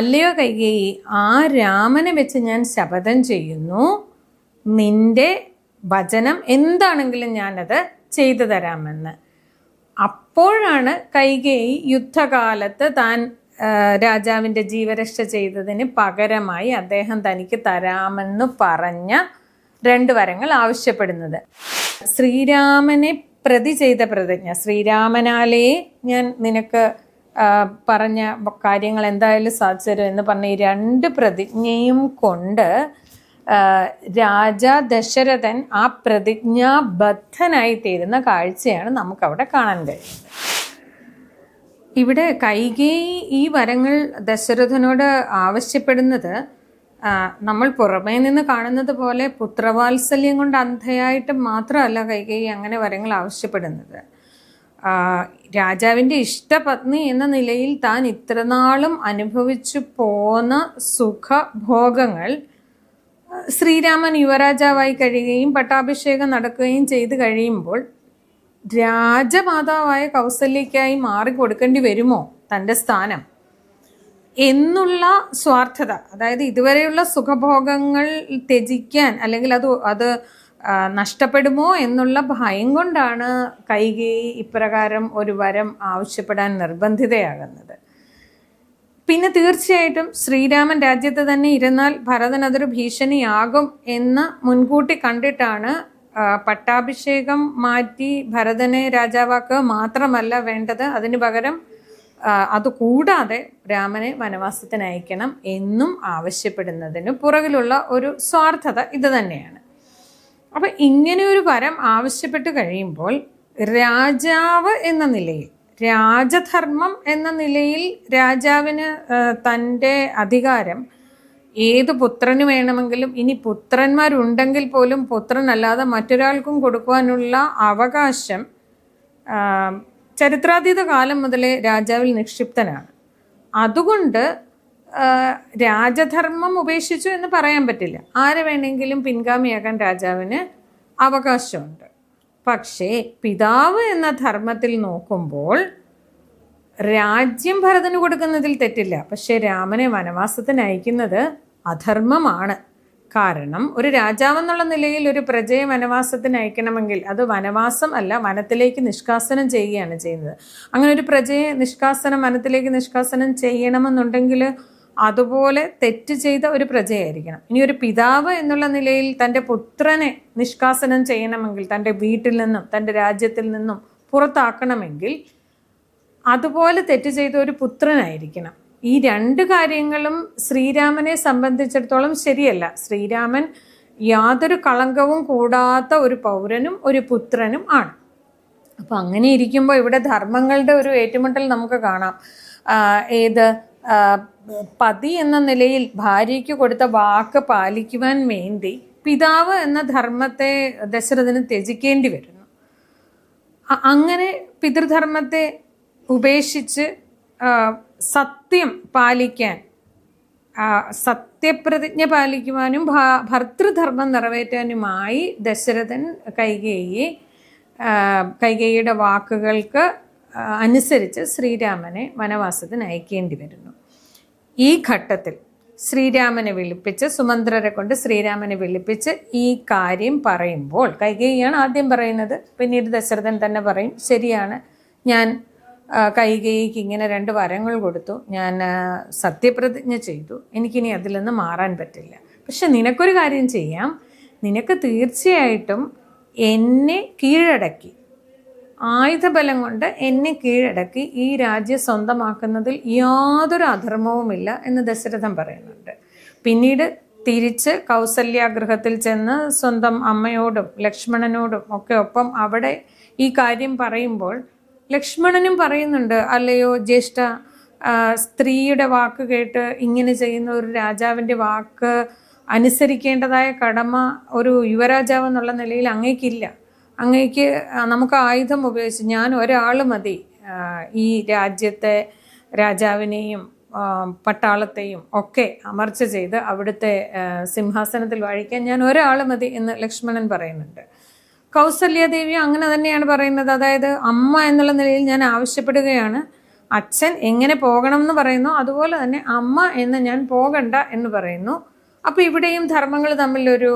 അല്ലയോ കൈകേയി ആ രാമനെ വെച്ച് ഞാൻ ശപഥം ചെയ്യുന്നു. നിന്റെ വചനം എന്താണെങ്കിലും ഞാനത് ചെയ്തു തരാമെന്ന്. അപ്പോഴാണ് കൈകേയി യുദ്ധകാലത്ത് താൻ രാജാവിന്റെ ജീവരക്ഷ ചെയ്തതിന് പകരമായി അദ്ദേഹം തനിക്ക് തരാമെന്ന് പറഞ്ഞ രണ്ട് വരങ്ങൾ ആവശ്യപ്പെടുന്നത്. ശ്രീരാമനെ പ്രതി ചെയ്ത പ്രതിജ്ഞ ശ്രീരാമനാലേ ഞാൻ നിനക്ക് പറഞ്ഞ കാര്യങ്ങൾ എന്തായാലും സാധിച്ചു എന്ന് പറഞ്ഞ ഈ രണ്ട് പ്രതിജ്ഞയും കൊണ്ട് രാജ ദശരഥൻ ആ പ്രതിജ്ഞാബദ്ധനായി തീരുന്ന കാഴ്ചയാണ് നമുക്കവിടെ കാണാൻ കഴിയുന്നത്. ഇവിടെ കൈകേയി ഈ വരങ്ങൾ ദശരഥനോട് ആവശ്യപ്പെടുന്നത് നമ്മൾ പുറമേ നിന്ന് കാണുന്നത് പോലെ പുത്രവാത്സല്യം കൊണ്ട് അന്ധയായിട്ട് മാത്രമല്ല കൈകേയി അങ്ങനെ വരങ്ങൾ ആവശ്യപ്പെടുന്നത്. രാജാവിന്റെ ഇഷ്ടപത്നി എന്ന നിലയിൽ താൻ ഇത്രനാളും അനുഭവിച്ചു പോന്ന സുഖഭോഗങ്ങൾ ശ്രീരാമൻ യുവരാജാവായി കഴിയുകയും പട്ടാഭിഷേകം നടക്കുകയും ചെയ്തു കഴിയുമ്പോൾ രാജമാതാവായ കൗസല്യയ്ക്കായി മാറിക്കൊടുക്കേണ്ടി വരുമോ തന്റെ സ്ഥാനം? എന്നുള്ള സ്വാർത്ഥത അതായത് ഇതുവരെയുള്ള സുഖഭോഗങ്ങൾ ത്യജിക്കാൻ അല്ലെങ്കിൽ അത് അത് നഷ്ടപ്പെടുമോ എന്നുള്ള ഭയം കൊണ്ടാണ് കൈകി ഇപ്രകാരം ഒരു വരം ആവശ്യപ്പെടാൻ നിർബന്ധിതയാകുന്നത്. പിന്നെ തീർച്ചയായിട്ടും ശ്രീരാമൻ രാജ്യത്ത് തന്നെ ഇരുന്നാൽ ഭരതൻ അതൊരു ഭീഷണിയാകും എന്ന് മുൻകൂട്ടി കണ്ടിട്ടാണ് പട്ടാഭിഷേകം മാറ്റി ഭരതനെ രാജാവാക്കുക മാത്രമല്ല വേണ്ടത്. അതിനു പകരം അതുകൂടാതെ രാമനെ വനവാസത്തിന് അയക്കണം എന്നും ആവശ്യപ്പെടുന്നതിന് പുറകിലുള്ള ഒരു സ്വാർത്ഥത ഇത് തന്നെയാണ്. അപ്പൊ ഇങ്ങനെ ഒരു വരം ആവശ്യപ്പെട്ട് കഴിയുമ്പോൾ രാജാവ് എന്ന നിലയിൽ രാജധർമ്മം എന്ന നിലയിൽ രാജാവിന് തന്റെ അധികാരം ഏത് പുത്രന് വേണമെങ്കിലും ഇനി പുത്രന്മാരുണ്ടെങ്കിൽ പോലും പുത്രനല്ലാതെ മറ്റൊരാൾക്കും കൊടുക്കുവാനുള്ള അവകാശം ചരിത്രാതീത കാലം മുതലേ രാജാവിൽ നിക്ഷിപ്തനാണ്. അതുകൊണ്ട് രാജധർമ്മം ഉപേക്ഷിച്ചു എന്ന് പറയാൻ പറ്റില്ല. ആരെ വേണമെങ്കിലും പിൻഗാമിയാക്കാൻ രാജാവിന് അവകാശമുണ്ട്. പക്ഷേ പിതാവ് എന്ന ധർമ്മത്തിൽ നോക്കുമ്പോൾ രാജ്യം ഭരതന് കൊടുക്കുന്നതിൽ തെറ്റില്ല. പക്ഷേ രാമനെ വനവാസത്തിന് അയക്കുന്നത് അധർമ്മമാണ്. കാരണം ഒരു രാജാവെന്നുള്ള നിലയിൽ ഒരു പ്രജയെ വനവാസത്തിന് അയക്കണമെങ്കിൽ അത് വനവാസം അല്ല വനത്തിലേക്ക് നിഷ്കാസനം ചെയ്യുകയാണ് ചെയ്യുന്നത്. അങ്ങനെ ഒരു പ്രജയെ നിഷ്കാസനം വനത്തിലേക്ക് നിഷ്കാസനം ചെയ്യണമെന്നുണ്ടെങ്കിൽ അതുപോലെ തെറ്റ് ചെയ്ത ഒരു പ്രജയായിരിക്കണം. ഇനി ഒരു പിതാവ് എന്നുള്ള നിലയിൽ തന്റെ പുത്രനെ നിഷ്കാസനം ചെയ്യണമെങ്കിൽ തന്റെ വീട്ടിൽ നിന്നും തന്റെ രാജ്യത്തിൽ നിന്നും പുറത്താക്കണമെങ്കിൽ അതുപോലെ തെറ്റ് ചെയ്ത ഒരു പുത്രനായിരിക്കണം. ഈ രണ്ട് കാര്യങ്ങളും ശ്രീരാമനെ സംബന്ധിച്ചിടത്തോളം ശരിയല്ല. ശ്രീരാമൻ യാതൊരു കളങ്കവും കൂടാത്ത ഒരു പൗരനും ഒരു പുത്രനും ആണ്. അപ്പം അങ്ങനെ ഇരിക്കുമ്പോൾ ഇവിടെ ധർമ്മങ്ങളുടെ ഒരു ഏറ്റുമുട്ടൽ നമുക്ക് കാണാം. ഏത്? പതി എന്ന നിലയിൽ ഭാര്യയ്ക്ക് കൊടുത്ത വാക്ക് പാലിക്കുവാൻ വേണ്ടി പിതാവ് എന്ന ധർമ്മത്തെ ദശരഥന് ത്യജിക്കേണ്ടി വരുന്നു. അങ്ങനെ പിതൃധർമ്മത്തെ ഉപേക്ഷിച്ച് സത്യം പാലിക്കാൻ സത്യപ്രതിജ്ഞ പാലിക്കുവാനും ഭർത്തൃധർമ്മം നിറവേറ്റാനുമായി ദശരഥൻ കൈകേയി കൈകേയിയുടെ വാക്കുകൾക്ക് അനുസരിച്ച് ശ്രീരാമനെ വനവാസത്തിന് അയക്കേണ്ടി വരുന്നു. ഈ ഘട്ടത്തിൽ ശ്രീരാമനെ വിളിപ്പിച്ച് സുമന്ത്രരെ കൊണ്ട് ശ്രീരാമനെ വിളിപ്പിച്ച് ഈ കാര്യം പറയുമ്പോൾ കൈകേയിയാണ് ആദ്യം പറയുന്നത് പിന്നീട് ദശരഥൻ തന്നെ പറയും ശരിയാണ് ഞാൻ കൈകേയിക്ക് ഇങ്ങനെ രണ്ട് വരങ്ങൾ കൊടുത്തു ഞാൻ സത്യപ്രതിജ്ഞ ചെയ്തു എനിക്കിനി അതിൽ നിന്ന് മാറാൻ പറ്റില്ല. പക്ഷെ നിനക്കൊരു കാര്യം ചെയ്യാം നിനക്ക് തീർച്ചയായിട്ടും എന്നെ കീഴടക്കി ആയുധബലം കൊണ്ട് എന്നെ കീഴടക്കി ഈ രാജ്യം സ്വന്തമാക്കുന്നതിൽ യാതൊരു അധർമ്മവുമില്ല എന്ന് ദശരഥൻ പറയുന്നുണ്ട്. പിന്നീട് തിരിച്ച് കൗസല്യാഗ്രഹത്തിൽ ചെന്ന് സ്വന്തം അമ്മയോടും ലക്ഷ്മണനോടും ഒക്കെ ഒപ്പം അവിടെ ഈ കാര്യം പറയുമ്പോൾ ലക്ഷ്മണനും പറയുന്നുണ്ട് അല്ലയോ ജ്യേഷ്ഠ സ്ത്രീയുടെ വാക്ക് കേട്ട് ഇങ്ങനെ ചെയ്യുന്ന ഒരു രാജാവിന്റെ വാക്ക് അനുസരിക്കേണ്ടതായ കടമ ഒരു യുവരാജാവ് എന്നുള്ള നിലയിൽ അങ്ങേക്കില്ല. അങ്ങേക്ക് നമുക്ക് ആയുധം ഉപയോഗിച്ച് ഞാൻ ഒരാൾ മതി. ഈ രാജ്യത്തെ രാജാവിനെയും പട്ടാളത്തെയും ഒക്കെ അമർച്ച ചെയ്ത് അവിടുത്തെ സിംഹാസനത്തിൽ വാഴിക്കാൻ ഞാൻ ഒരാൾ മതി എന്ന് ലക്ഷ്മണൻ പറയുന്നുണ്ട്. കൗസല്യാദേവി അങ്ങനെ തന്നെയാണ് പറയുന്നത്. അതായത് അമ്മ എന്നുള്ള നിലയിൽ ഞാൻ ആവശ്യപ്പെടുകയാണ്. അച്ഛൻ എങ്ങനെ പോകണം എന്ന് പറയുന്നു. അതുപോലെ തന്നെ അമ്മ എന്ന് ഞാൻ പോകണ്ട എന്ന് പറയുന്നു. അപ്പോൾ ഇവിടെയും ധർമ്മങ്ങൾ തമ്മിലൊരു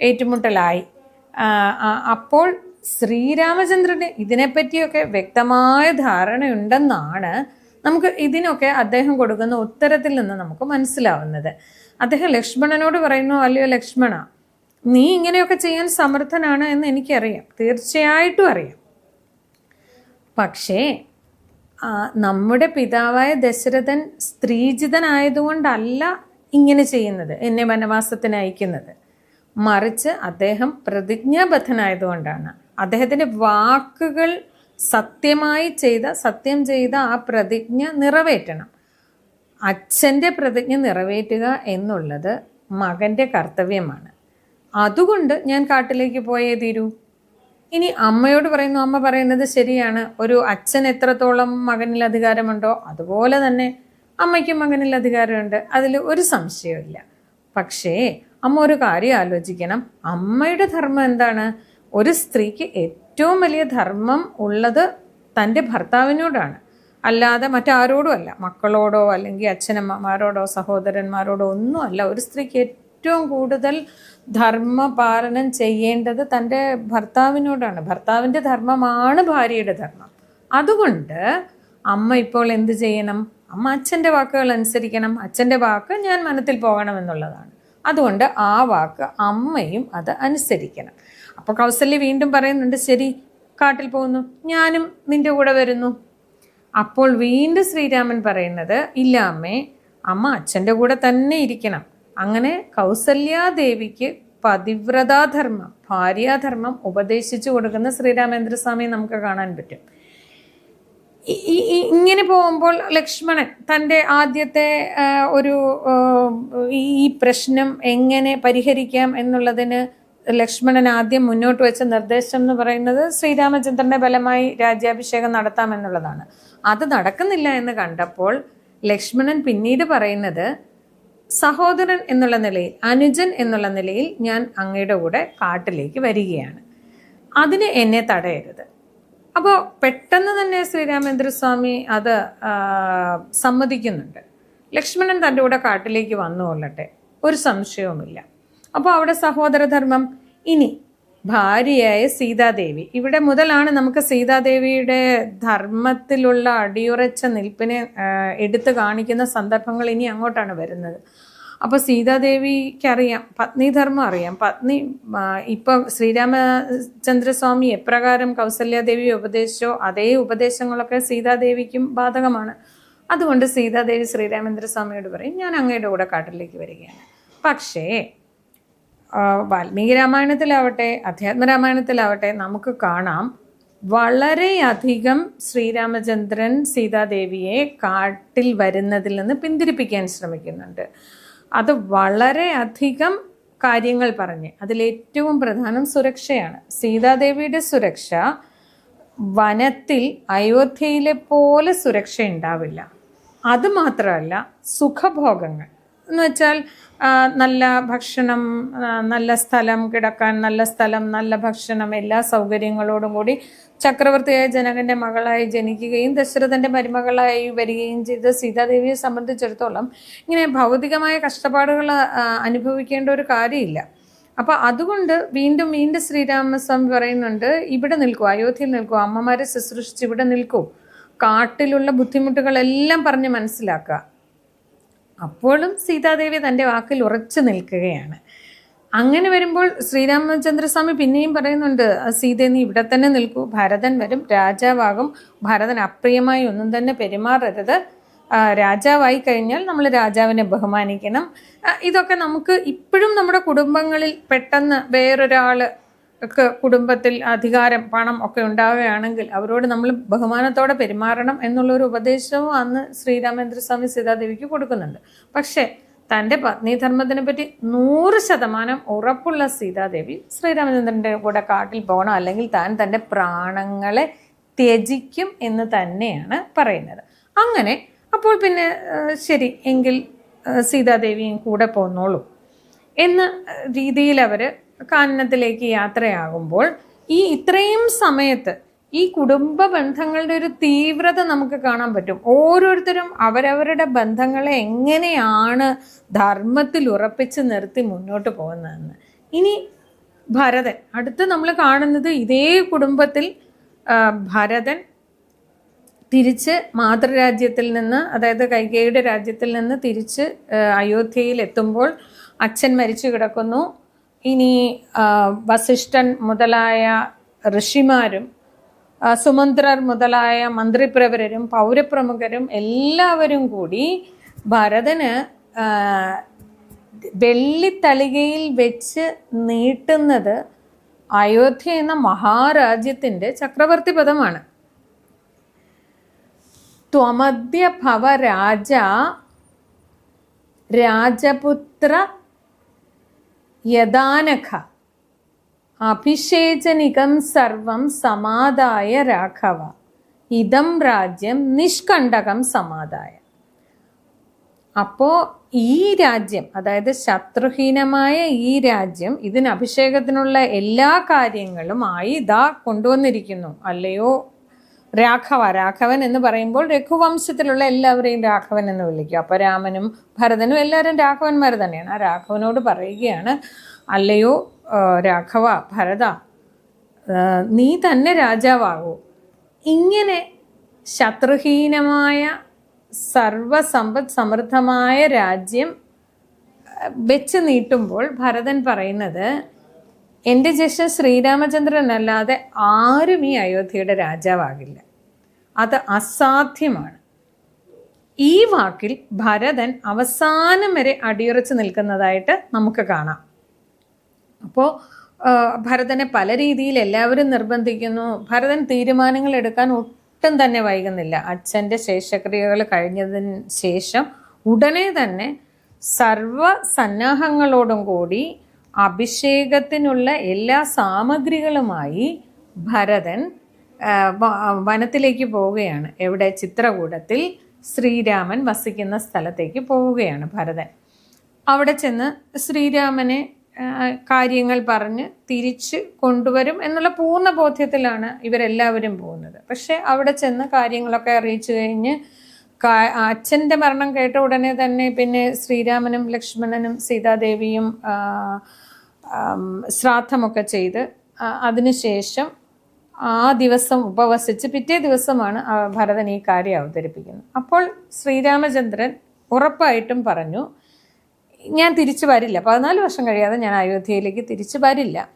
ഏറ്റുമുട്ടലായി. അപ്പോൾ ശ്രീരാമചന്ദ്രന് ഇതിനെപ്പറ്റിയൊക്കെ വ്യക്തമായ ധാരണയുണ്ടെന്നാണ് നമുക്ക് ഇതിനൊക്കെ അദ്ദേഹം കൊടുക്കുന്ന ഉത്തരത്തിൽ നിന്ന് നമുക്ക് മനസ്സിലാവുന്നത്. അദ്ദേഹം ലക്ഷ്മണനോട് പറയുന്നു അല്ലയോ ലക്ഷ്മണ നീ ഇങ്ങനെയൊക്കെ ചെയ്യാൻ സമർത്ഥനാണ് എന്ന് എനിക്കറിയാം. തീർച്ചയായിട്ടും അറിയാം. പക്ഷേ നമ്മുടെ പിതാവായ ദശരഥൻ സ്ത്രീജിതനായതുകൊണ്ടല്ല ഇങ്ങനെ ചെയ്യുന്നത് എന്നെ വനവാസത്തിന് അയക്കുന്നത്. മറിച്ച് അദ്ദേഹം പ്രതിജ്ഞാബദ്ധനായതുകൊണ്ടാണ്. അദ്ദേഹത്തിന്റെ വാക്കുകൾ സത്യമായി ചെയ്ത സത്യം ചെയ്ത ആ പ്രതിജ്ഞ നിറവേറ്റണം. അച്ഛന്റെ പ്രതിജ്ഞ നിറവേറ്റുക എന്നുള്ളത് മകന്റെ കർത്തവ്യമാണ്. അതുകൊണ്ട് ഞാൻ കാട്ടിലേക്ക് പോയേ തീരൂ. ഇനി അമ്മയോട് പറയുന്നു അമ്മ പറയുന്നത് ശരിയാണ്. ഒരു അച്ഛൻ എത്രത്തോളം മകനിൽ അധികാരമുണ്ടോ അതുപോലെ തന്നെ അമ്മയ്ക്കും മകനിൽ അധികാരമുണ്ട്. അതിൽ ഒരു സംശയമില്ല പക്ഷേ അമ്മ ഒരു കാര്യം ആലോചിക്കണം. അമ്മയുടെ ധർമ്മം എന്താണ്? ഒരു സ്ത്രീക്ക് ഏറ്റവും വലിയ ധർമ്മം ഉള്ളത് തന്റെ ഭർത്താവിനോടാണ്. അല്ലാതെ മറ്റാരോടും അല്ല. മക്കളോടോ അല്ലെങ്കിൽ അച്ഛനമ്മമാരോടോ സഹോദരന്മാരോടോ ഒന്നും അല്ല. ഒരു സ്ത്രീക്ക് ഏറ്റവും കൂടുതൽ ധർമ്മപാലനം ചെയ്യേണ്ടത് തന്റെ ഭർത്താവിനോടാണ്. ഭർത്താവിന്റെ ധർമ്മമാണ് ഭാര്യയുടെ ധർമ്മം. അതുകൊണ്ട് അമ്മ ഇപ്പോൾ എന്ത് ചെയ്യണം? അമ്മ അച്ഛന്റെ വാക്കുകൾ അനുസരിക്കണം. അച്ഛന്റെ വാക്ക് ഞാൻ മനത്തിൽ പോകണം എന്നുള്ളതാണ് അതുകൊണ്ട് ആ വാക്ക് അമ്മയും അത് അനുസരിക്കണം. അപ്പോൾ കൗസല്യ വീണ്ടും പറയുന്നുണ്ട് ശരി കാട്ടിൽ പോകുന്നു. ഞാനും നിന്റെ കൂടെ വരുന്നു. അപ്പോൾ വീണ്ടും ശ്രീരാമൻ പറയുന്നത് ഇല്ല അമ്മേ അമ്മ അച്ഛന്റെ കൂടെ തന്നെ ഇരിക്കണം. അങ്ങനെ കൗസല്യാദേവിക്ക് പതിവ്രതാധർമ്മം ഭാര്യാധർമ്മം ഉപദേശിച്ചു കൊടുക്കുന്ന ശ്രീരാമേന്ദ്രസ്വാമിയെ നമുക്ക് കാണാൻ പറ്റും. ഇങ്ങനെ പോകുമ്പോൾ ലക്ഷ്മണൻ തന്റെ ആദ്യത്തെ ഒരു ഈ പ്രശ്നം എങ്ങനെ പരിഹരിക്കാം എന്നുള്ളതിന് ലക്ഷ്മണൻ ആദ്യം മുന്നോട്ട് വെച്ച നിർദ്ദേശം എന്ന് പറയുന്നത് ശ്രീരാമചന്ദ്രന്റെ ബലമായി രാജ്യാഭിഷേകം നടത്താം എന്നുള്ളതാണ്. അത് നടക്കുന്നില്ല എന്ന് കണ്ടപ്പോൾ ലക്ഷ്മണൻ പിന്നീട് പറയുന്നത് സഹോദരൻ എന്നുള്ള നിലയിൽ അനുജൻ എന്നുള്ള നിലയിൽ ഞാൻ അങ്ങയുടെ കൂടെ കാട്ടിലേക്ക് വരികയാണ്. അതിന് എന്നെ തടയരുത്. അപ്പോൾ പെട്ടെന്ന് തന്നെ ശ്രീരാമേന്ദ്രസ്വാമി അത് സമ്മതിക്കുന്നുണ്ട്. ലക്ഷ്മണൻ തന്റെ കൂടെ കാട്ടിലേക്ക് വന്നു കൊള്ളട്ടെ ഒരു സംശയവുമില്ല. അപ്പോൾ അവിടെ സഹോദരധർമ്മം ഇനി ഭാര്യയായ സീതാദേവി ഇവിടെ മുതലാണ് നമുക്ക് സീതാദേവിയുടെ ധർമ്മത്തിലുള്ള അടിയുറച്ച നിൽപ്പിനെ എടുത്തു കാണിക്കുന്ന സന്ദർഭങ്ങൾ ഇനി അങ്ങോട്ടാണ് വരുന്നത്. അപ്പോൾ പത്നി ധർമ്മം അറിയാം. പത്നി ഇപ്പൊ ശ്രീരാമചന്ദ്രസ്വാമി എപ്രകാരം കൗസല്യാദേവി ഉപദേശിച്ചോ അതേ ഉപദേശങ്ങളൊക്കെ സീതാദേവിക്കും ബാധകമാണ്. അതുകൊണ്ട് സീതാദേവി ശ്രീരാമചന്ദ്രസ്വാമിയോട് പറയും ഞാൻ അങ്ങയുടെ കൂടെ കാട്ടിലേക്ക് വരികയാണ്. പക്ഷേ വാൽമീകി രാമായണത്തിലാവട്ടെ അധ്യാത്മ രാമായണത്തിലാവട്ടെ നമുക്ക് കാണാം വളരെയധികം ശ്രീരാമചന്ദ്രൻ സീതാദേവിയെ കാട്ടിൽ വരുന്നതിൽ നിന്ന് പിന്തിരിപ്പിക്കാൻ ശ്രമിക്കുന്നുണ്ട്. അത് വളരെയധികം കാര്യങ്ങൾ പറഞ്ഞ്. അതിലേറ്റവും പ്രധാനം സുരക്ഷയാണ്. സീതാദേവിയുടെ സുരക്ഷ വനത്തിൽ അയോധ്യയിലെ പോലെ സുരക്ഷ ഉണ്ടാവില്ല. അത് മാത്രമല്ല സുഖഭോഗങ്ങൾ. എന്ന് വെച്ചാൽ നല്ല ഭക്ഷണം നല്ല സ്ഥലം കിടക്കാൻ നല്ല സ്ഥലം നല്ല ഭക്ഷണം എല്ലാ സൗകര്യങ്ങളോടും കൂടി ചക്രവർത്തിയായ ജനകന്റെ മകളായി ജനിക്കുകയും ദശരഥന്റെ മരുമകളായി വരികയും ചെയ്ത സീതാദേവിയെ സംബന്ധിച്ചിടത്തോളം ഇങ്ങനെ ഭൗതികമായ കഷ്ടപ്പാടുകൾ അനുഭവിക്കേണ്ട ഒരു കാര്യമില്ല. അപ്പൊ അതുകൊണ്ട് വീണ്ടും വീണ്ടും ശ്രീരാമസ്വാമി പറയുന്നുണ്ട് ഇവിടെ നിൽക്കൂ അയോധ്യയിൽ നിൽക്കൂ അമ്മമാരെ ശുശ്രൂഷിച്ച് ഇവിടെ നിൽക്കൂ. കാട്ടിലുള്ള ബുദ്ധിമുട്ടുകളെല്ലാം പറഞ്ഞ് മനസ്സിലാക്കുക. അപ്പോഴും സീതാദേവി തന്റെ വാക്കിൽ ഉറച്ചു നിൽക്കുകയാണ്. അങ്ങനെ വരുമ്പോൾ ശ്രീരാമചന്ദ്രസ്വാമി പിന്നെയും പറയുന്നുണ്ട് സീത നീ ഇവിടെ തന്നെ നിൽക്കൂ. ഭരതൻ വരും രാജാവാകും. ഭരതൻ അപ്രിയമായി ഒന്നും തന്നെ പെരുമാറരുത്. രാജാവായി കഴിഞ്ഞാൽ നമ്മൾ രാജാവിനെ ബഹുമാനിക്കണം. ഇതൊക്കെ നമുക്ക് ഇപ്പോഴും നമ്മുടെ കുടുംബങ്ങളിൽ പെട്ടെന്ന് വേറൊരാൾ ഒക്കെ കുടുംബത്തിൽ അധികാരം പണം ഒക്കെ ഉണ്ടാവുകയാണെങ്കിൽ അവരോട് നമ്മൾ ബഹുമാനത്തോടെ പെരുമാറണം എന്നുള്ളൊരു ഉപദേശവും അന്ന് ശ്രീരാമേന്ദ്രസ്വാമി സീതാദേവിക്ക് കൊടുക്കുന്നുണ്ട്. പക്ഷേ തന്റെ പത്നിധർമ്മത്തിനെ പറ്റി നൂറ് ശതമാനം ഉറപ്പുള്ള സീതാദേവി ശ്രീരാമചന്ദ്രന്റെ കൂടെ കാട്ടിൽ പോകണം. അല്ലെങ്കിൽ താൻ തന്റെ പ്രാണങ്ങളെ ത്യജിക്കും എന്ന് തന്നെയാണ് പറയുന്നത്. അങ്ങനെ അപ്പോൾ പിന്നെ ശരി എങ്കിൽ സീതാദേവിയും കൂടെ പോന്നോളൂ എന്ന രീതിയിൽ അവർ കാനനത്തിലേക്ക് യാത്രയാകുമ്പോൾ ഈ ഇത്രയും സമയത്ത് ഈ കുടുംബ ബന്ധങ്ങളുടെ ഒരു തീവ്രത നമുക്ക് കാണാൻ പറ്റും. ഓരോരുത്തരും അവരവരുടെ ബന്ധങ്ങളെ എങ്ങനെയാണ് ധർമ്മത്തിൽ ഉറപ്പിച്ച് നിർത്തി മുന്നോട്ട് പോകുന്നതെന്ന്. ഇനി ഭരതൻ അടുത്ത് നമ്മൾ കാണുന്നത് ഇതേ കുടുംബത്തിൽ ഭരതൻ തിരിച്ച് മാതൃരാജ്യത്തിൽ നിന്ന് അതായത് കൈകേയുടെ രാജ്യത്തിൽ നിന്ന് തിരിച്ച് അയോധ്യയിൽ എത്തുമ്പോൾ അച്ഛൻ മരിച്ചു കിടക്കുന്നു. ഇനി വസിഷ്ഠൻ മുതലായ ഋഷിമാരും സുമന്ത്രർ മുതലായ മന്ത്രിപ്രവരും പൗരപ്രമുഖരും എല്ലാവരും കൂടി ഭരതന് വെള്ളിത്തളികയിൽ വെച്ച് നീട്ടുന്നത് അയോധ്യ എന്ന മഹാരാജ്യത്തിന്റെ ചക്രവർത്തി പദമാണ്. ത്വമദ്യ ഭവ രാജ രാജപുത്ര യദാനഖ. അഭിഷേചനികം സർവം സമാദായ രാഘവ. ഇതം രാജ്യം നിഷ്കണ്ടകം സമാദായ അപ്പോൾ ഈ രാജ്യം അതായത് ശത്രുഹീനമായ ഈ രാജ്യം ഇതിന് അഭിഷേകത്തിനുള്ള എല്ലാ കാര്യങ്ങളും ആയി ഇതാ കൊണ്ടുവന്നിരിക്കുന്നു. അല്ലയോ? രാഘവ രാഘവൻ എന്ന് പറയുമ്പോൾ രഘുവംശത്തിലുള്ള എല്ലാവരെയും രാഘവൻ എന്ന് വിളിക്കും. അപ്പോൾ രാമനും ഭരതനും എല്ലാവരും രാഘവന്മാർ തന്നെയാണ്. ആ രാഘവനോട് പറയുകയാണ് അല്ലയോ? രാഘവ ഭരത നീ തന്നെ രാജാവാകൂ. ഇങ്ങനെ ശത്രുഹീനമായ സർവസമ്പദ് സമൃദ്ധമായ രാജ്യം വെച്ച് നീട്ടുമ്പോൾ ഭരതൻ പറയുന്നത് എന്റെ ജ്യേഷ്ഠൻ ശ്രീരാമചന്ദ്രൻ അല്ലാതെ ആരും ഈ അയോധ്യയുടെ രാജാവാകില്ല. അത് അസാധ്യമാണ്. ഈ വാക്കിൽ ഭരതൻ അവസാനം വരെ അടിയുറച്ച് നിൽക്കുന്നതായിട്ട് നമുക്ക് കാണാം. അപ്പോൾ ഭരതനെ പല രീതിയിൽ എല്ലാവരും നിർബന്ധിക്കുന്നു. ഭരതൻ തീരുമാനങ്ങൾ എടുക്കാൻ ഒട്ടും തന്നെ വൈകുന്നില്ല. അച്ഛന്റെ ശേഷക്രിയകൾ കഴിഞ്ഞതിന് ശേഷം ഉടനെ തന്നെ സർവ സന്നാഹങ്ങളോടും കൂടി അഭിഷേകത്തിനുള്ള എല്ലാ സാമഗ്രികളുമായി ഭരതൻ വനത്തിലേക്ക് പോവുകയാണ്. എവിടെ? ചിത്രകൂടത്തിൽ ശ്രീരാമൻ വസിക്കുന്ന സ്ഥലത്തേക്ക് പോവുകയാണ് ഭരതൻ. അവിടെ ചെന്ന് ശ്രീരാമനെ കാര്യങ്ങൾ പറഞ്ഞ് തിരിച്ച് കൊണ്ടുവരും എന്നുള്ള പൂർണ ബോധ്യത്തിലാണ് ഇവരെല്ലാവരും പോകുന്നത്. പക്ഷെ അവിടെ ചെന്ന് കാര്യങ്ങളൊക്കെ അറിയിച്ചു കഴിഞ്ഞ് അച്ഛന്റെ മരണം കേട്ട ഉടനെ തന്നെ പിന്നെ ശ്രീരാമനും ലക്ഷ്മണനും സീതാദേവിയും ശ്രാദ്ധമൊക്കെ ചെയ്ത് അതിനുശേഷം ആ ദിവസം ഉപവസിച്ച് പിറ്റേ ദിവസമാണ് ഭരതൻ ഈ കാര്യം അവതരിപ്പിക്കുന്നത്. അപ്പോൾ ശ്രീരാമചന്ദ്രൻ ഉറപ്പായിട്ടും പറഞ്ഞു ഞാൻ തിരിച്ചു വരില്ല. പതിനാല് വർഷം കഴിയാതെ ഞാൻ അയോധ്യയിലേക്ക് തിരിച്ചു വരില്ല.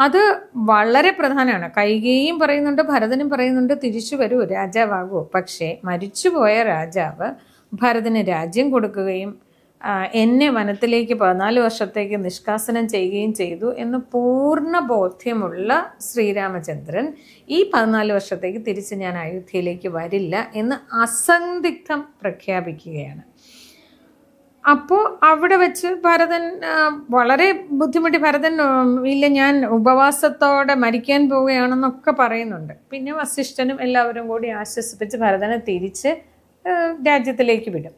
അത് വളരെ പ്രധാനമാണ്. കൈകേയും പറയുന്നുണ്ട് ഭരതനും പറയുന്നുണ്ട് തിരിച്ചു വരൂ രാജാവാകൂ. പക്ഷേ മരിച്ചുപോയ രാജാവ് ഭരതന് രാജ്യം കൊടുക്കുകയും എന്നെ വനത്തിലേക്ക് പതിനാല് വർഷത്തേക്ക് നിഷ്കാസനം ചെയ്യുകയും ചെയ്തു എന്ന് പൂർണ ബോധ്യമുള്ള ശ്രീരാമചന്ദ്രൻ ഈ പതിനാല് വർഷത്തേക്ക് തിരിച്ച് ഞാൻ അയോധ്യയിലേക്ക് വരില്ല എന്ന് അസന്ധിഗ്ധം പ്രഖ്യാപിക്കുകയാണ്. അപ്പോൾ അവിടെ വെച്ച് ഭരതൻ വളരെ ബുദ്ധിമുട്ടി ഭരതൻ ഇല്ല ഞാൻ ഉപവാസത്തോടെ മരിക്കാൻ പോവുകയാണെന്നൊക്കെ പറയുന്നുണ്ട്. പിന്നെ വസിഷ്ഠനും എല്ലാവരും കൂടി ആശ്വസിപ്പിച്ച് ഭരതനെ തിരിച്ച് രാജ്യത്തിലേക്ക് വിടും.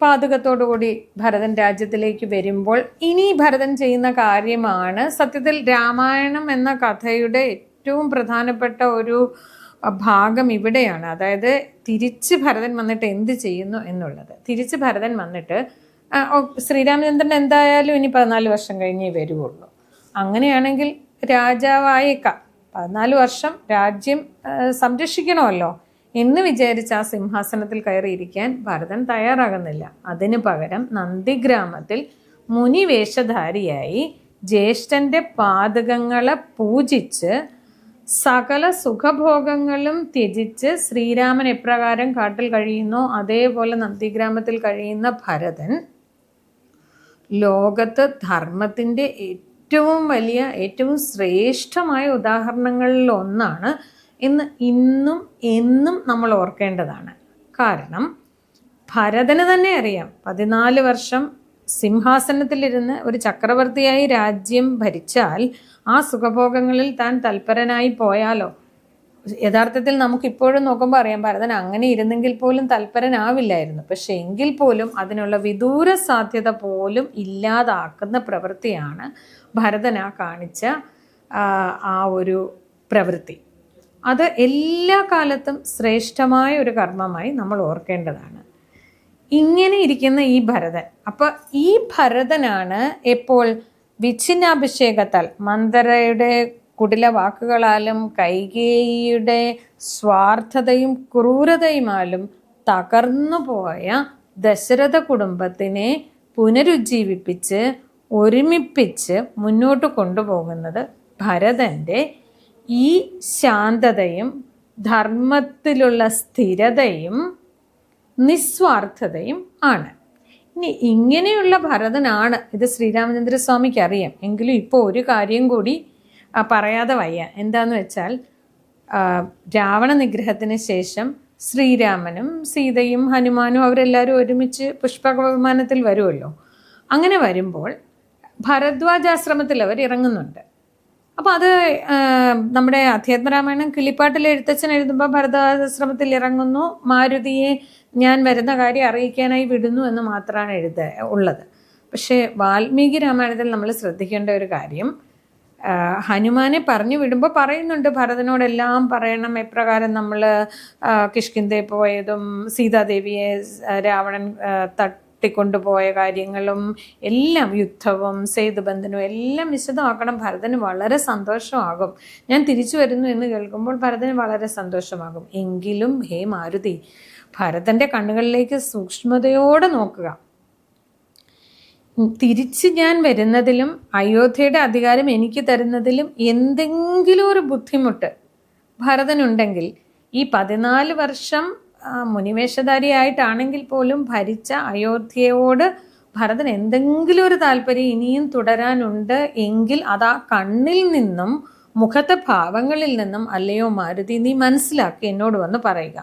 പാതകത്തോടുകൂടി ഭരതൻ രാജ്യത്തിലേക്ക് വരുമ്പോൾ ഇനി ഭരതൻ ചെയ്യുന്ന കാര്യമാണ് സത്യത്തിൽ രാമായണം എന്ന കഥയുടെ ഏറ്റവും പ്രധാനപ്പെട്ട ഒരു ഭാഗം ഇവിടെയാണ്. അതായത് തിരിച്ച് ഭരതൻ വന്നിട്ട് എന്ത് ചെയ്യുന്നു എന്നുള്ളത്. തിരിച്ച് ഭരതൻ വന്നിട്ട് ശ്രീരാമചന്ദ്രൻ എന്തായാലും ഇനി പതിനാല് വർഷം കഴിഞ്ഞേ വരുവുള്ളൂ. അങ്ങനെയാണെങ്കിൽ രാജാവായേക്കാം. പതിനാല് വർഷം രാജ്യം സംരക്ഷിക്കണമല്ലോ എന്ന് വിചാരിച്ച് ആ സിംഹാസനത്തിൽ കയറിയിരിക്കാൻ ഭരതൻ തയ്യാറാകുന്നില്ല. അതിനു പകരം നന്ദിഗ്രാമത്തിൽ മുനിവേഷധാരിയായി ജ്യേഷ്ഠന്റെ പാതകങ്ങളെ പൂജിച്ച് സകല സുഖഭോഗങ്ങളും ത്യജിച്ച് ശ്രീരാമൻ എപ്രകാരം കാട്ടിൽ കഴിയുന്നോ? അതേപോലെ നന്ദിഗ്രാമത്തിൽ കഴിയുന്ന ഭരതൻ ലോകത്ത് ധർമ്മത്തിന്റെ ഏറ്റവും വലിയ ഏറ്റവും ശ്രേഷ്ഠമായ ഉദാഹരണങ്ങളിൽ ഒന്നാണ് എന്ന് ഇന്നും എന്നും നമ്മൾ ഓർക്കേണ്ടതാണ്. കാരണം ഭരതന് തന്നെ അറിയാം. പതിനാല് വർഷം സിംഹാസനത്തിലിരുന്ന് ഒരു ചക്രവർത്തിയായി രാജ്യം ഭരിച്ചാൽ ആ സുഖഭോഗങ്ങളിൽ താൻ തൽപരനായി പോയാലോ? യഥാർത്ഥത്തിൽ നമുക്ക് ഇപ്പോഴും നോക്കുമ്പോൾ അറിയാം ഭരതൻ അങ്ങനെ ഇരുന്നെങ്കിൽ പോലും തൽപരനാവില്ലായിരുന്നു. പക്ഷെ എങ്കിൽ പോലും അതിനുള്ള വിദൂര സാധ്യത പോലും ഇല്ലാതാക്കുന്ന പ്രവൃത്തിയാണ് ഭരതൻ ആ കാണിച്ച ആ ഒരു പ്രവൃത്തി. അത് എല്ലാ കാലത്തും ശ്രേഷ്ഠമായ ഒരു കർമ്മമായി നമ്മൾ ഓർക്കേണ്ടതാണ്. ഇങ്ങനെ ഇരിക്കുന്ന ഈ ഭരതൻ. അപ്പൊ ഈ ഭരതനാണ് എപ്പോൾ വിച്ഛിന്നാഭിഷേകത്താൽ മന്ദരയുടെ കുടില വാക്കുകളാലും കൈകേയിയുടെ സ്വാർത്ഥതയും ക്രൂരതയുമാലും തകർന്നു പോയ ദശരഥ കുടുംബത്തിനെ പുനരുജ്ജീവിപ്പിച്ച് ഒരുമിപ്പിച്ച് മുന്നോട്ട് കൊണ്ടുപോകുന്നത് ഭരതന്റെ ഈ ശാന്തതയും ധർമ്മത്തിലുള്ള സ്ഥിരതയും നിസ്വാർത്ഥതയും ആണ്. ഇനി ഇങ്ങനെയുള്ള ഭരതനാണ്. ഇത് ശ്രീരാമചന്ദ്ര സ്വാമിക്ക് അറിയാം. എങ്കിലും ഇപ്പോൾ ഒരു കാര്യം കൂടി പറയാതെ വയ്യ. എന്താന്ന് വെച്ചാൽ രാവണ നിഗ്രഹത്തിന് ശേഷം ശ്രീരാമനും സീതയും ഹനുമാനും അവരെല്ലാവരും ഒരുമിച്ച് പുഷ്പകവിമാനത്തിൽ വരുമല്ലോ അങ്ങനെ വരുമ്പോൾ ഭരദ്വാജാശ്രമത്തിൽ അവർ ഇറങ്ങുന്നുണ്ട്. അപ്പോൾ അത് നമ്മുടെ അധ്യാത്മരാമായണം കിളിപ്പാട്ടിൽ എഴുത്തച്ഛൻ എഴുതുമ്പോൾ ഭരദ്വാജാശ്രമത്തിൽ ഇറങ്ങുന്നു. മാരുതിയെ ഞാൻ വരുന്ന കാര്യം അറിയിക്കാനായി വിടുന്നു എന്ന് മാത്രമാണ് എഴുത ഉള്ളത്. പക്ഷേ വാൽമീകി രാമായണത്തിൽ നമ്മൾ ശ്രദ്ധിക്കേണ്ട ഒരു കാര്യം ഹനുമാനെ പറഞ്ഞു വിടുമ്പോൾ പറയുന്നുണ്ട് ഭരതനോടെല്ലാം പറയണം. എപ്രകാരം നമ്മൾ കിഷ്കിന്തയിൽ പോയതും സീതാദേവിയെ രാവണൻ തട്ടിക്കൊണ്ടുപോയ കാര്യങ്ങളും എല്ലാം യുദ്ധവും സേതുബന്ധനവും എല്ലാം വിശദമാക്കണം. ഭരതന് വളരെ സന്തോഷമാകും. ഞാൻ തിരിച്ചു വരുന്നു എന്ന് കേൾക്കുമ്പോൾ ഭരതന് വളരെ സന്തോഷമാകും. എങ്കിലും ഹേ മാരുതി ഭരതന്റെ കണ്ണുകളിലേക്ക് സൂക്ഷ്മതയോടെ നോക്കുക. തിരിച്ച് ഞാൻ വരുന്നതിലും അയോധ്യയുടെ അധികാരം എനിക്ക് തരുന്നതിലും എന്തെങ്കിലും ഒരു ബുദ്ധിമുട്ട് ഭരതനുണ്ടെങ്കിൽ ഈ പതിനാല് വർഷം മുനിവേഷധാരിയായിട്ടാണെങ്കിൽ പോലും ഭരിച്ച അയോധ്യയോട് ഭരതൻ എന്തെങ്കിലും ഒരു താല്പര്യം ഇനിയും തുടരാനുണ്ട് എങ്കിൽ അത് ആ കണ്ണിൽ നിന്നും മുഖത്തെ ഭാവങ്ങളിൽ നിന്നും അല്ലയോ മാരുതി നീ മനസ്സിലാക്കി എന്നോട് വന്ന് പറയുക.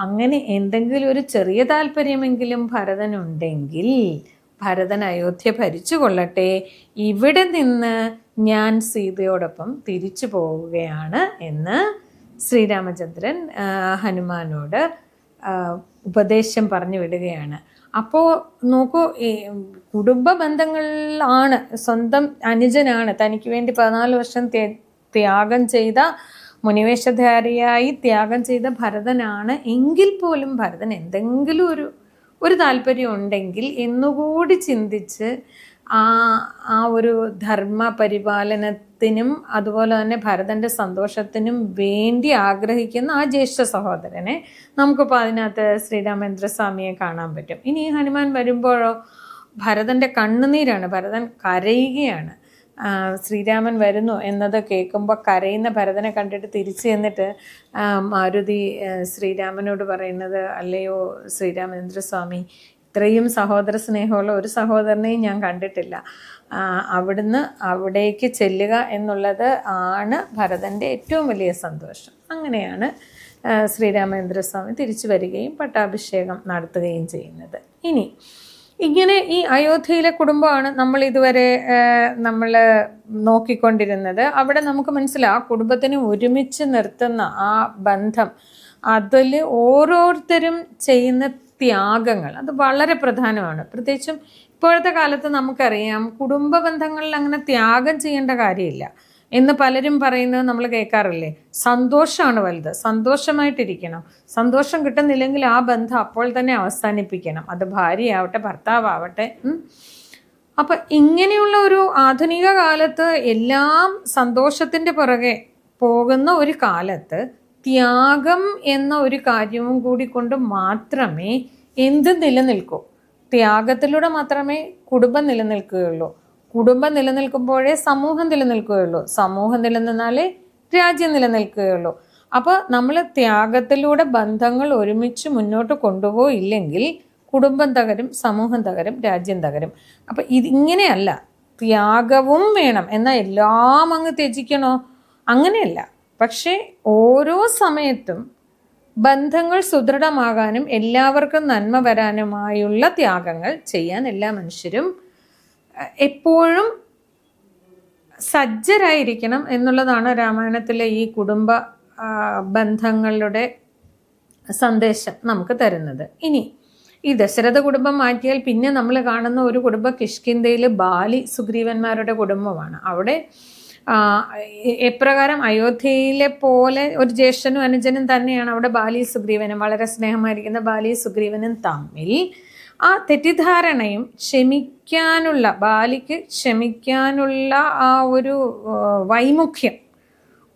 അങ്ങനെ എന്തെങ്കിലും ഒരു ചെറിയ താല്പര്യമെങ്കിലും ഭരതനുണ്ടെങ്കിൽ ഭരതൻ അയോധ്യ ഭരിച്ചു കൊള്ളട്ടെ. ഇവിടെ നിന്ന് ഞാൻ സീതയോടൊപ്പം തിരിച്ചു പോവുകയാണ് എന്ന് ശ്രീരാമചന്ദ്രൻ ഹനുമാനോട് ഉപദേശം പറഞ്ഞു വിടുകയാണ്. അപ്പോൾ നോക്കൂ ഈ കുടുംബ ബന്ധങ്ങളിലാണ് സ്വന്തം അനുജനാണ് തനിക്ക് വേണ്ടി പതിനാല് വർഷം ത്യാഗം ചെയ്ത മുനിവേഷധാരിയായി ത്യാഗം ചെയ്ത ഭരതനാണ് എങ്കിൽ പോലും ഭരതൻ എന്തെങ്കിലും ഒരു ഒരു താല്പര്യം ഉണ്ടെങ്കിൽ എന്നുകൂടി ചിന്തിച്ച് ആ ആ ഒരു ധർമ്മ പരിപാലനത്തിനും അതുപോലെ തന്നെ ഭരതന്റെ സന്തോഷത്തിനും വേണ്ടി ആഗ്രഹിക്കുന്ന ആ ജ്യേഷ്ഠ സഹോദരനെ നമുക്കിപ്പോൾ അതിനകത്ത് ശ്രീരാമേന്ദ്രസ്വാമിയെ കാണാൻ പറ്റും. ഇനി ഹനുമാൻ വരുമ്പോഴോ ഭരതന്റെ കണ്ണുനീരാണ് ഭരതൻ കരയുകയാണ്. ശ്രീരാമൻ വരുന്നു എന്നത് കേൾക്കുമ്പോൾ കരയുന്ന ഭരതനെ കണ്ടിട്ട് തിരിച്ചു ചെന്നിട്ട് മാരുതി ശ്രീരാമനോട് പറയുന്നത് അല്ലയോ ശ്രീരാമചന്ദ്രസ്വാമി ഇത്രയും സഹോദര സ്നേഹമുള്ള ഒരു സഹോദരനെയും ഞാൻ കണ്ടിട്ടില്ല. അവിടുന്ന് അവിടേക്ക് ചെല്ലുക എന്നുള്ളത് ആണ് ഭരതന്റെ ഏറ്റവും വലിയ സന്തോഷം. അങ്ങനെയാണ് ശ്രീരാമേന്ദ്രസ്വാമി തിരിച്ചു വരികയും പട്ടാഭിഷേകം നടത്തുകയും ചെയ്യുന്നത്. ഇനി ഇങ്ങനെ ഈ അയോധ്യയിലെ കുടുംബമാണ് നമ്മൾ ഇതുവരെ നമ്മൾ നോക്കിക്കൊണ്ടിരുന്നത്. അവിടെ നമുക്ക് മനസ്സിലാവും ആ കുടുംബത്തിനെ ഒരുമിച്ച് നിർത്തുന്ന ആ ബന്ധം അതിൽ ഓരോരുത്തരും ചെയ്യുന്ന ത്യാഗങ്ങൾ അത് വളരെ പ്രധാനമാണ്. പ്രത്യേകിച്ചും ഇപ്പോഴത്തെ കാലത്ത് നമുക്കറിയാം കുടുംബ ബന്ധങ്ങളിൽ അങ്ങനെ ത്യാഗം ചെയ്യേണ്ട കാര്യമില്ല. എന്ന് പലരും പറയുന്നത് നമ്മൾ കേൾക്കാറില്ലേ? സന്തോഷമാണ് വലുത്. സന്തോഷമായിട്ടിരിക്കണം. സന്തോഷം കിട്ടുന്നില്ലെങ്കിൽ ആ ബന്ധം അപ്പോൾ തന്നെ അവസാനിപ്പിക്കണം. അത് ഭാര്യയാവട്ടെ ഭർത്താവട്ടെ അപ്പം ഇങ്ങനെയുള്ള ഒരു ആധുനിക കാലത്ത് എല്ലാം സന്തോഷത്തിന്റെ പുറകെ പോകുന്ന ഒരു കാലത്ത് ത്യാഗം എന്ന ഒരു കാര്യവും കൂടി കൊണ്ട് മാത്രമേ എന്ത് നിലനിൽക്കൂ. ത്യാഗത്തിലൂടെ മാത്രമേ കുടുംബം നിലനിൽക്കുകയുള്ളൂ. കുടുംബം നിലനിൽക്കുമ്പോഴേ സമൂഹം നിലനിൽക്കുകയുള്ളൂ. സമൂഹം നിലനിന്നാലേ രാജ്യം നിലനിൽക്കുകയുള്ളൂ. അപ്പോൾ നമ്മൾ ത്യാഗത്തിലൂടെ ബന്ധങ്ങൾ ഒരുമിച്ച് മുന്നോട്ട് കൊണ്ടുപോയില്ലെങ്കിൽ കുടുംബം തകരും സമൂഹം തകരും രാജ്യം തകരും. അപ്പം ഇത് ഇങ്ങനെയല്ല ത്യാഗവും വേണം. എന്നാൽ എല്ലാം അങ്ങ് ത്യജിക്കണോ? അങ്ങനെയല്ല. പക്ഷേ ഓരോ സമയത്തും ബന്ധങ്ങൾ സുദൃഢമാകാനും എല്ലാവർക്കും നന്മ വരാനുമായുള്ള ത്യാഗങ്ങൾ ചെയ്യാൻ എല്ലാ മനുഷ്യരും എപ്പോഴും സജ്ജരായിരിക്കണം എന്നുള്ളതാണ് രാമായണത്തിലെ ഈ കുടുംബ ബന്ധങ്ങളുടെ സന്ദേശം നമുക്ക് തരുന്നത്. ഇനി ഈ ദശരഥ കുടുംബം മാറ്റിയാൽ പിന്നെ നമ്മൾ കാണുന്ന ഒരു കുടുംബം കിഷ്കിന്തയിൽ ബാലി സുഗ്രീവന്മാരുടെ കുടുംബമാണ്. അവിടെ എപ്രകാരം അയോധ്യയിലെ പോലെ ഒരു ജ്യേഷ്ഠനും അനുജനും തന്നെയാണ് അവിടെ ബാലി സുഗ്രീവനും. വളരെ സ്നേഹമായിരിക്കുന്ന ബാലി സുഗ്രീവനും തമ്മിൽ ആ തെറ്റിദ്ധാരണയും ക്ഷമിക്കാനുള്ള ബാലിക്ക് ക്ഷമിക്കാനുള്ള ആ ഒരു വൈമുഖ്യം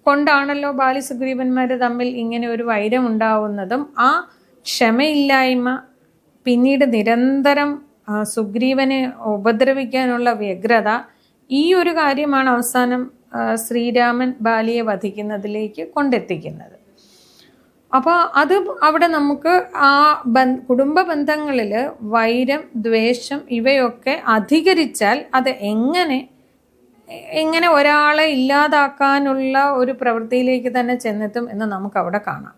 കൊണ്ടാണല്ലോ ബാലി സുഗ്രീവന്മാർ തമ്മിൽ ഇങ്ങനെ ഒരു വൈരം ഉണ്ടാവുന്നതും ആ ക്ഷമയില്ലായ്മ പിന്നീട് നിരന്തരം സുഗ്രീവനെ ഉപദ്രവിക്കാനുള്ള വ്യഗ്രത ഈ ഒരു കാര്യമാണ് അവസാനം ശ്രീരാമൻ ബാലിയെ വധിക്കുന്നതിലേക്ക് കൊണ്ടെത്തിക്കുന്നത്. അപ്പോൾ അത് അവിടെ നമുക്ക് ആ കുടുംബ ബന്ധങ്ങളിൽ വൈരം ദ്വേഷം ഇവയൊക്കെ അധികരിച്ചാൽ അത് എങ്ങനെ എങ്ങനെ ഒരാളെ ഇല്ലാതാക്കാനുള്ള ഒരു പ്രവൃത്തിയിലേക്ക് തന്നെ ചെന്നെത്തും എന്ന് നമുക്ക് അവിടെ കാണാം.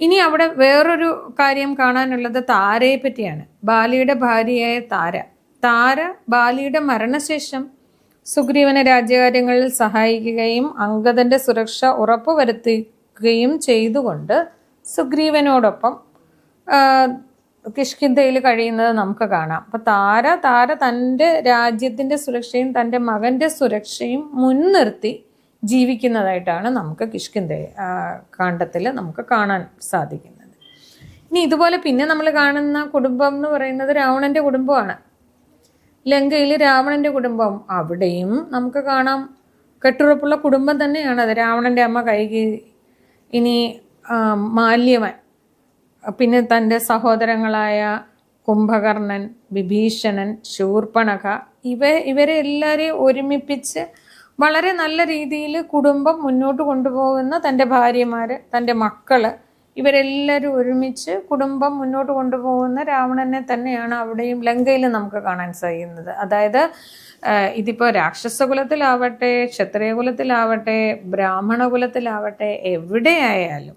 ഇനി അവിടെ വേറൊരു കാര്യം കാണാനുള്ളത് താരയെ പറ്റിയാണ്. ബാലിയുടെ ഭാര്യയായ താര. താര ബാലിയുടെ മരണശേഷം സുഗ്രീവനെ രാജ്യകാര്യങ്ങളിൽ സഹായിക്കുകയും അങ്കദന്റെ സുരക്ഷ ഉറപ്പുവരുത്തുകയും ചെയ്തുകൊണ്ട് സുഗ്രീവനോടൊപ്പം കിഷ്കിന്ധയിൽ കഴിയുന്നത് നമുക്ക് കാണാം. അപ്പം താര താര തന്റെ രാജ്യത്തിന്റെ സുരക്ഷയും തന്റെ മകന്റെ സുരക്ഷയും മുൻനിർത്തി ജീവിക്കുന്നതായിട്ടാണ് നമുക്ക് കിഷ്കിന്ധ കാണ്ഡത്തിൽ നമുക്ക് കാണാൻ സാധിക്കുന്നത്. ഇനി ഇതുപോലെ പിന്നെ നമ്മൾ കാണുന്ന കുടുംബം എന്ന് പറയുന്നത് രാവണന്റെ കുടുംബമാണ്. ലങ്കയിൽ രാവണന്റെ കുടുംബം അവിടെയും നമുക്ക് കാണാം. കെട്ടുറപ്പുള്ള കുടുംബം തന്നെയാണ് അത്. രാവണന്റെ അമ്മ കൈകി ഇനി മാല്യവൻ പിന്നെ തന്റെ സഹോദരങ്ങളായ കുംഭകർണൻ വിഭീഷണൻ ശൂർപ്പണക ഇവ ഇവരെ എല്ലാവരെയും ഒരുമിപ്പിച്ച് വളരെ നല്ല രീതിയിൽ കുടുംബം മുന്നോട്ട് കൊണ്ടുപോകുന്ന തന്റെ ഭാര്യമാർ തന്റെ മക്കൾ ഇവരെല്ലാവരും ഒരുമിച്ച് കുടുംബം മുന്നോട്ട് കൊണ്ടുപോകുന്ന രാവണനെ തന്നെയാണ് അവിടെയും ലങ്കയിൽ നമുക്ക് കാണാൻ സാധിക്കുന്നത്. അതായത് ഇതിപ്പോൾ രാക്ഷസകുലത്തിലാവട്ടെ ക്ഷത്രിയകുലത്തിലാവട്ടെ ബ്രാഹ്മണകുലത്തിലാവട്ടെ കുലത്തിലാവട്ടെ ബ്രാഹ്മണ കുലത്തിലാവട്ടെ എവിടെയായാലും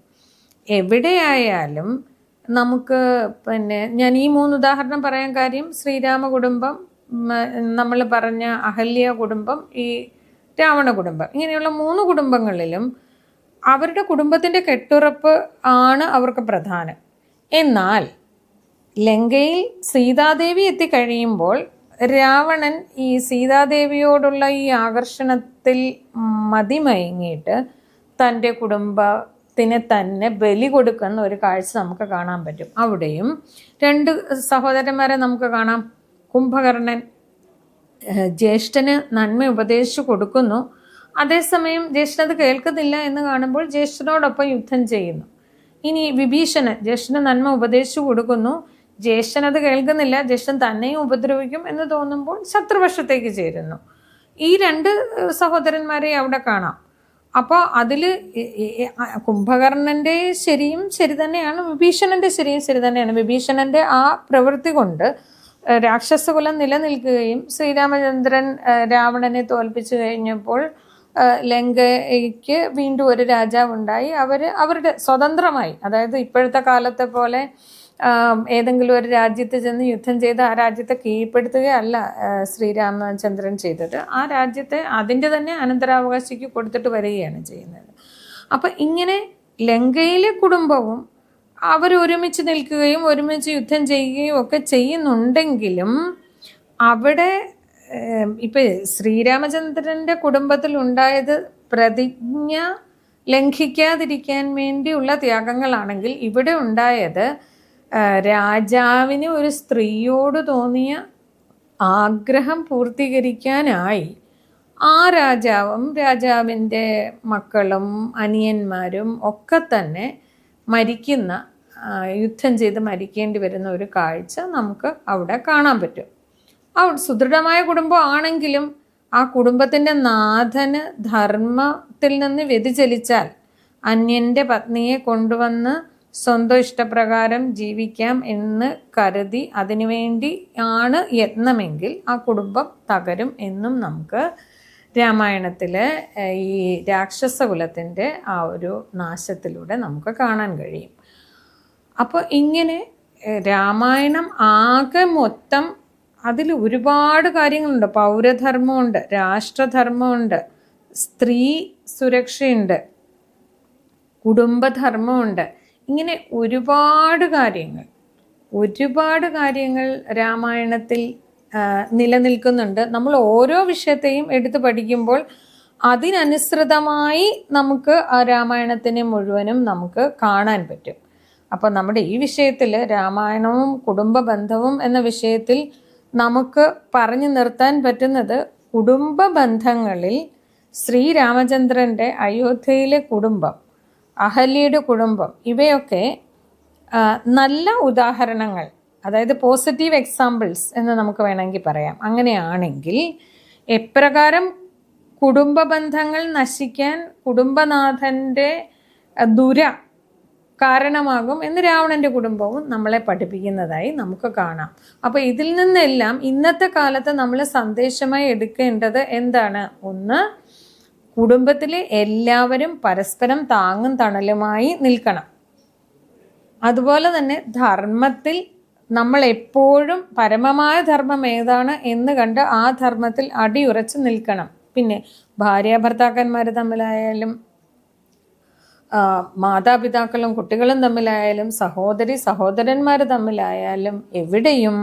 എവിടെയായാലും നമുക്ക് പിന്നെ ഞാൻ ഈ മൂന്ന് ഉദാഹരണം പറയാൻ കാര്യം ശ്രീരാമ കുടുംബം നമ്മൾ പറഞ്ഞ അഹല്യ കുടുംബം ഈ രാവണ കുടുംബം ഇങ്ങനെയുള്ള മൂന്ന് കുടുംബങ്ങളിലും അവരുടെ കുടുംബത്തിന്റെ കെട്ടുറപ്പ് ആണ് അവർക്ക് പ്രധാനം. എന്നാൽ ലങ്കയിൽ സീതാദേവി എത്തിക്കഴിയുമ്പോൾ രാവണൻ ഈ സീതാദേവിയോടുള്ള ഈ ആകർഷണത്തിൽ മതിമയങ്ങിയിട്ട് തന്റെ കുടുംബത്തിന് തന്നെ ബലി കൊടുക്കുന്ന ഒരു കാഴ്ച നമുക്ക് കാണാൻ പറ്റും. അവിടെയും രണ്ട് സഹോദരന്മാരെ നമുക്ക് കാണാം. കുംഭകർണൻ ജ്യേഷ്ഠന് നന്മ ഉപദേശിച്ചു കൊടുക്കുന്നു. അതേസമയം ജ്യേഷ്ഠൻ അത് കേൾക്കുന്നില്ല എന്ന് കാണുമ്പോൾ ജ്യേഷ്ഠനോടൊപ്പം യുദ്ധം ചെയ്യുന്നു. ഇനി വിഭീഷണൻ ജ്യേഷ്ഠന് നന്മ ഉപദേശിച്ചു കൊടുക്കുന്നു. ജ്യേഷ്ഠൻ അത് കേൾക്കുന്നില്ല ജ്യേഷ്ഠൻ തന്നെയും ഉപദ്രവിക്കും എന്ന് തോന്നുമ്പോൾ ശത്രുപക്ഷത്തേക്ക് ചേരുന്നു. ഈ രണ്ട് സഹോദരന്മാരെ അവിടെ കാണാം. അപ്പോൾ അതിൽ കുംഭകർണന്റെ ശരിയും ശരി തന്നെയാണ് വിഭീഷണന്റെ ശരിയും ശരി തന്നെയാണ്. വിഭീഷണന്റെ ആ പ്രവൃത്തി കൊണ്ട് രാക്ഷസകുലം നിലനിൽക്കുകയും ശ്രീരാമചന്ദ്രൻ രാവണനെ തോൽപ്പിച്ചു കഴിഞ്ഞപ്പോൾ ലങ്കയ്ക്ക് വീണ്ടും ഒരു രാജാവുണ്ടായി. അവർ അവരുടെ സ്വതന്ത്രമായി അതായത് ഇപ്പോഴത്തെ കാലത്തെ പോലെ ഏതെങ്കിലും ഒരു രാജ്യത്ത് ചെന്ന് യുദ്ധം ചെയ്ത് ആ രാജ്യത്തെ കീഴ്പ്പെടുത്തുകയല്ല ശ്രീരാമചന്ദ്രൻ ചെയ്തത്. ആ രാജ്യത്തെ അതിന്റെ തന്നെ അനന്തരാവകാശിക്ക് കൊടുത്തിട്ട് വരികയാണ് ചെയ്യുന്നത്. അപ്പം ഇങ്ങനെ ലങ്കയിലെ കുടുംബവും അവർ ഒരുമിച്ച് നിൽക്കുകയും ഒരുമിച്ച് യുദ്ധം ചെയ്യുകയും ഒക്കെ ചെയ്യുന്നുണ്ടെങ്കിലും അവിടെ ഇപ്പൊ ശ്രീരാമചന്ദ്രന്റെ കുടുംബത്തിൽ ഉണ്ടായത് പ്രതിജ്ഞ ലംഘിക്കാതിരിക്കാൻ വേണ്ടിയുള്ള ത്യാഗങ്ങളാണെങ്കിൽ ഇവിടെ ഉണ്ടായത് രാജാവിന് ഒരു സ്ത്രീയോട് തോന്നിയ ആഗ്രഹം പൂർത്തീകരിക്കാനായി ആ രാജാവും രാജാവിന്റെ മക്കളും അനിയന്മാരും ഒക്കെ തന്നെ മരിക്കുന്ന യുദ്ധം ചെയ്ത് മരിക്കേണ്ടി വരുന്ന ഒരു കാഴ്ച നമുക്ക് അവിടെ കാണാൻ പറ്റും. ആ സുദൃഢമായ കുടുംബം ആണെങ്കിലും ആ കുടുംബത്തിന്റെ നാഥന് ധർമ്മത്തിൽ നിന്ന് വ്യതിചലിച്ചാൽ അന്യന്റെ പത്നിയെ കൊണ്ടുവന്ന് സ്വന്തം ഇഷ്ടപ്രകാരം ജീവിക്കാം എന്ന് കരുതി അതിനുവേണ്ടി ആണ് യത്നമെങ്കിൽ ആ കുടുംബം തകരും എന്നും നമുക്ക് രാമായണത്തിലെ ഈ രാക്ഷസകുലത്തിന്റെ ആ ഒരു നാശത്തിലൂടെ നമുക്ക് കാണാൻ കഴിയും. അപ്പോൾ ഇങ്ങനെ രാമായണം ആകെ മൊത്തം അതിൽ ഒരുപാട് കാര്യങ്ങളുണ്ട്. പൗരധർമ്മമുണ്ട് രാഷ്ട്രധർമ്മമുണ്ട് സ്ത്രീ സുരക്ഷയുണ്ട് കുടുംബധർമ്മമുണ്ട്. ഇങ്ങനെ ഒരുപാട് കാര്യങ്ങൾ ഒരുപാട് കാര്യങ്ങൾ രാമായണത്തിൽ നിലനിൽക്കുന്നുണ്ട്. നമ്മൾ ഓരോ വിഷയത്തെയും എടുത്ത് പഠിക്കുമ്പോൾ അതിനനുസൃതമായി നമുക്ക് ആ രാമായണത്തിനെ മുഴുവനും നമുക്ക് കാണാൻ പറ്റും. അപ്പോൾ നമ്മുടെ ഈ വിഷയത്തിൽ രാമായണവും കുടുംബ ബന്ധവും എന്ന വിഷയത്തിൽ നമുക്ക് പറഞ്ഞു നിർത്താൻ പറ്റുന്നത് കുടുംബ ബന്ധങ്ങളിൽ ശ്രീരാമചന്ദ്രന്റെ അയോധ്യയിലെ കുടുംബം അഹല്യയുടെ കുടുംബം ഇവയൊക്കെ നല്ല ഉദാഹരണങ്ങൾ അതായത് പോസിറ്റീവ് എക്സാമ്പിൾസ് എന്ന് നമുക്ക് വേണമെങ്കിൽ പറയാം. അങ്ങനെയാണെങ്കിൽ എപ്രകാരം കുടുംബ ബന്ധങ്ങൾ നശിക്കാൻ കുടുംബനാഥന്റെ ദുര കാരണമാകും എന്ന് രാവണന്റെ കുടുംബവും നമ്മളെ പഠിപ്പിക്കുന്നതായി നമുക്ക് കാണാം. അപ്പോൾ ഇതിൽ നിന്നെല്ലാം ഇന്നത്തെ കാലത്ത് നമ്മൾ സന്ദേശമായി എടുക്കേണ്ടത് എന്താണ്? ഒന്ന് കുടുംബത്തിലെ എല്ലാവരും പരസ്പരം താങ്ങും തണലുമായി നിൽക്കണം. അതുപോലെ തന്നെ ധർമ്മത്തിൽ നമ്മൾ എപ്പോഴും പരമമായ ധർമ്മം ഏതാണ് എന്ന് കണ്ട് ആ ധർമ്മത്തിൽ അടിയുറച്ച് നിൽക്കണം. പിന്നെ ഭാര്യ ഭർത്താക്കന്മാർ തമ്മിലായാലും മാതാപിതാക്കളും കുട്ടികളും തമ്മിലായാലും സഹോദരി സഹോദരന്മാർ തമ്മിലായാലും എവിടെയും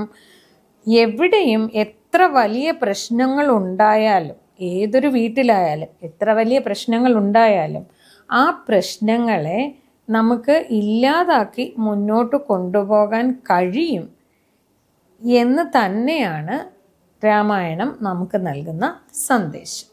എവിടെയും എത്ര വലിയ പ്രശ്നങ്ങൾ ഉണ്ടായാലും ഏതൊരു വീട്ടിലായാലും എത്ര വലിയ പ്രശ്നങ്ങൾ ഉണ്ടായാലും ആ പ്രശ്നങ്ങളെ നമുക്ക് ഇല്ലാതാക്കി മുന്നോട്ട് കൊണ്ടുപോകാൻ കഴിയും എന്ന് തന്നെയാണ് രാമായണം നമുക്ക് നൽകുന്ന സന്ദേശം.